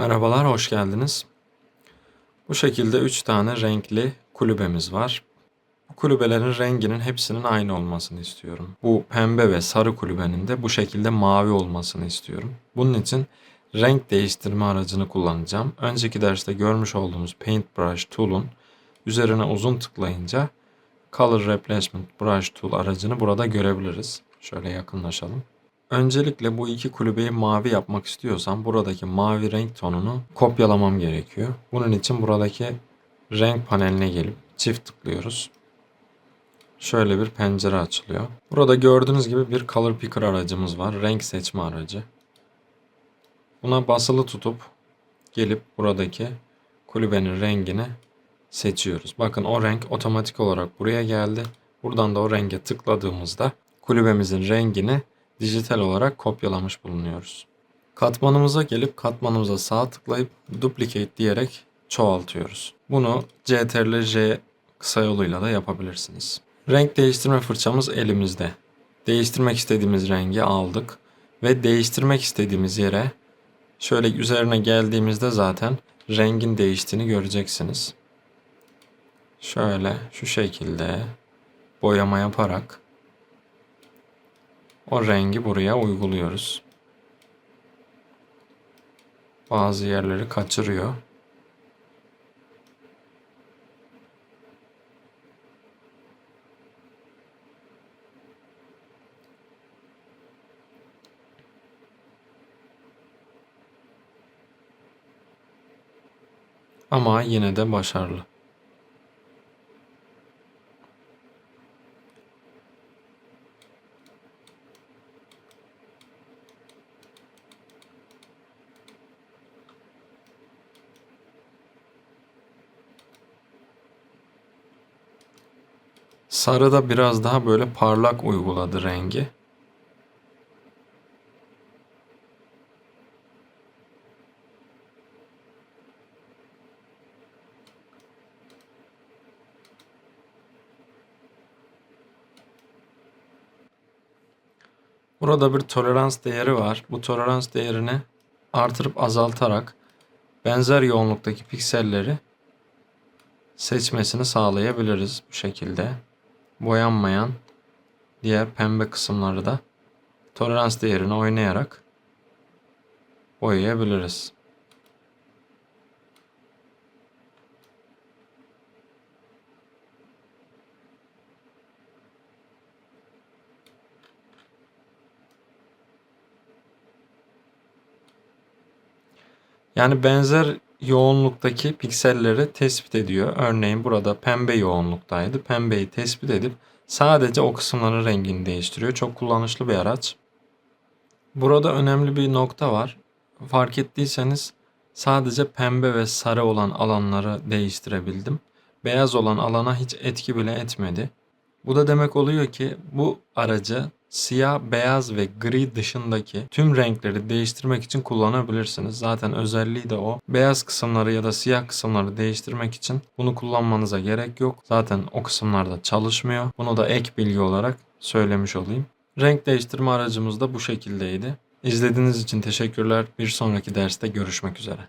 Merhabalar, hoş geldiniz. Bu şekilde 3 tane renkli kulübemiz var. Bu kulübelerin renginin hepsinin aynı olmasını istiyorum. Bu pembe ve sarı kulübenin de bu şekilde mavi olmasını istiyorum. Bunun için renk değiştirme aracını kullanacağım. Önceki derste görmüş olduğumuz Paintbrush Tool'un üzerine uzun tıklayınca Color Replacement Brush Tool aracını burada görebiliriz. Şöyle yakınlaşalım. Öncelikle bu iki kulübeyi mavi yapmak istiyorsam buradaki mavi renk tonunu kopyalamam gerekiyor. Bunun için buradaki renk paneline gelip çift tıklıyoruz. Şöyle bir pencere açılıyor. Burada gördüğünüz gibi bir Color Picker aracımız var. Renk seçme aracı. Buna basılı tutup gelip buradaki kulübenin rengini seçiyoruz. Bakın o renk otomatik olarak buraya geldi. Buradan da o renge tıkladığımızda kulübemizin rengini dijital olarak kopyalamış bulunuyoruz. Katmanımıza gelip katmanımıza sağ tıklayıp duplicate diyerek çoğaltıyoruz. Bunu CTRL J kısa yoluyla da yapabilirsiniz. Renk değiştirme fırçamız elimizde. Değiştirmek istediğimiz rengi aldık ve değiştirmek istediğimiz yere şöyle üzerine geldiğimizde zaten rengin değiştiğini göreceksiniz. Şöyle şu şekilde boyama yaparak o rengi buraya uyguluyoruz. Bazı yerleri kaçırıyor. Ama yine de başarılı. Sarıda biraz daha böyle parlak uyguladı rengi. Burada bir tolerans değeri var. Bu tolerans değerini artırıp azaltarak benzer yoğunluktaki pikselleri seçmesini sağlayabiliriz bu şekilde. Boyanmayan diğer pembe kısımları da tolerans değerini oynayarak boyayabiliriz. Yani benzer yoğunluktaki pikselleri tespit ediyor. Örneğin burada pembe yoğunluktaydı. Pembeyi tespit edip sadece o kısımların rengini değiştiriyor. Çok kullanışlı bir araç. Burada önemli bir nokta var. Fark ettiyseniz sadece pembe ve sarı olan alanları değiştirebildim. Beyaz olan alana hiç etki bile etmedi. Bu da demek oluyor ki bu aracı siyah, beyaz ve gri dışındaki tüm renkleri değiştirmek için kullanabilirsiniz. Zaten özelliği de o. Beyaz kısımları ya da siyah kısımları değiştirmek için bunu kullanmanıza gerek yok. Zaten o kısımlarda çalışmıyor. Bunu da ek bilgi olarak söylemiş olayım. Renk değiştirme aracımız da bu şekildeydi. İzlediğiniz için teşekkürler. Bir sonraki derste görüşmek üzere.